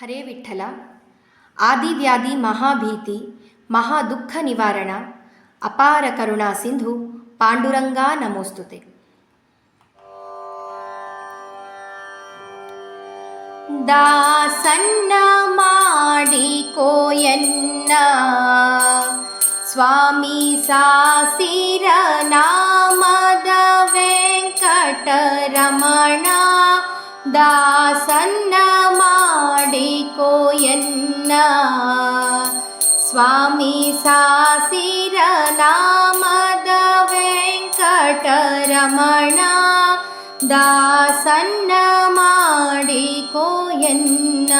ಹರೇ ವಿಠಲ ಆದಿವ್ಯಾಧಿ ಮಹಾಭೀತಿ ಮಹಾ ದುಃಖ ನಿವಾರಣ ಅಪಾರ ಕರುಣಾ ಸಿಂಧು, ಪಾಂಡುರಂಗಾ ನಮೋಸ್ತುತೆ. ದಾಸನ್ನ ಮಾಡಿ ಕೋಯನ್ನ, ಸ್ವಾಮಿ ಸಾಸಿರ ನಾಮದ ವೆಂಕಟರಮಣ, ದಾಸನ್ನ ಮಾಡಿ ಕೋಯನ್ನ ಸ್ವಾಮಿ ಸಾಸಿರ ನಾಮದ ವೆಂಕಟರಮಣ ದಾಸನ್ನ ಮಾಡಿ ಕೋಯನ್ನ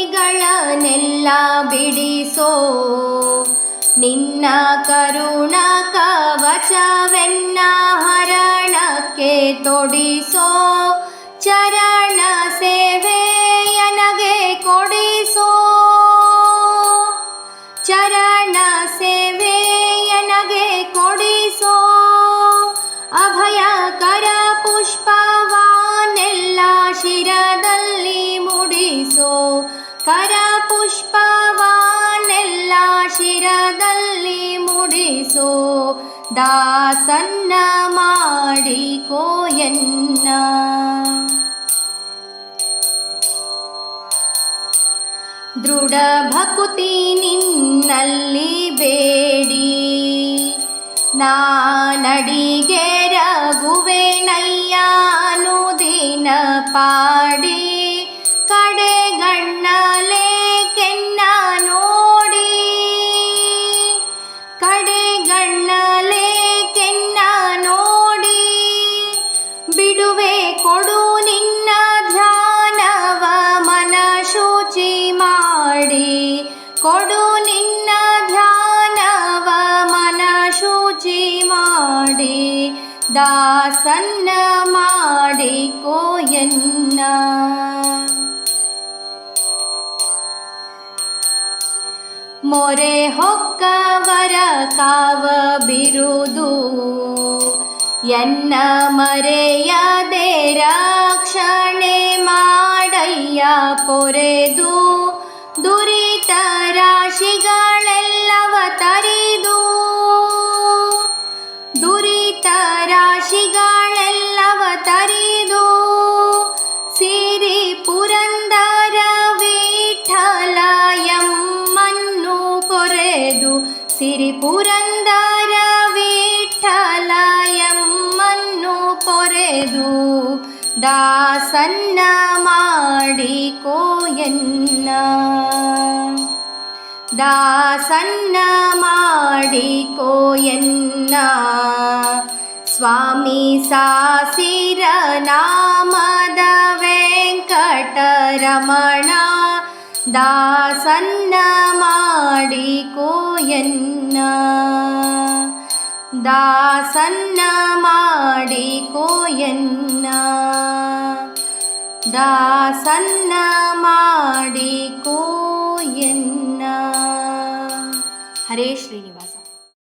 ದುರುಬುದ್ಧಿಗಳನ್ನೆಲ್ಲ ಬಿಡಿಸೋ ನಿನ್ನ ಕರುಣ ಕವಚವೆನ್ನ ತೊಡಿಸೋ ಚರಣ ಸೇವೆಯನಗೆ ಕೊಡಿಸೋ. ಚರಣ ಸೇವೆಯನಗೆ ಕೊಡಿಸೋ. ಅಭಯಕರ ಪುಷ್ಪವಾನೆಲ್ಲ ಶಿರದಲ್ಲಿ ಮುಡಿಸೋ. ಕರ ಪುಷ್ಪವಾನೆಲ್ಲ ಶಿರದಲ್ಲಿ ಮುಡಿಸೋ. ದಾಸನ್ನ ಮಾಡಿ ಕೋಯನ್ನ ದೃಢ ಭಕುತಿ ನಿನ್ನಲ್ಲಿ ಬೇಡಿ. ನಾನಡಿಗೆ ರಘುವೆನಯ್ಯ ಅನುದಿನ ಪಾಡಿ. ದಾಸನ್ನ ಮಾಡಿ ಕೋಯನ್ನ. ಮೊರೆ ಹೊಕ್ಕವರ ಕಾವ ಬಿರುದು. ಎನ್ನ ಮರೆಯದೆ ರಕ್ಷಣೆ ಮಾಡಯ್ಯ ಪೊರೆದು. ದುರಿತ ಕೊರೆದು ಸಿರಿ ಪುರಂದರ ವಿಠಲ ಎಮ್ಮನ್ನು ಕೊರೆದು ದಾಸನ್ನ ಮಾಡಿ ಕೋಯನ್ನ ದಾಸನ್ನ ಮಾಡಿ ಕೋಯನ್ನ ಸ್ವಾಮಿ ಸಾಸಿರ ನಾಮದ ವೆಂಕಟರಮಣ ದಾಸನ್ನ ಮಾಡಿ ಕೋಯನ್ನ ದಾಸನ್ನ ಮಾಡಿ ಕೋಯನ್ನ ದಾಸನ್ನ ಮಾಡಿ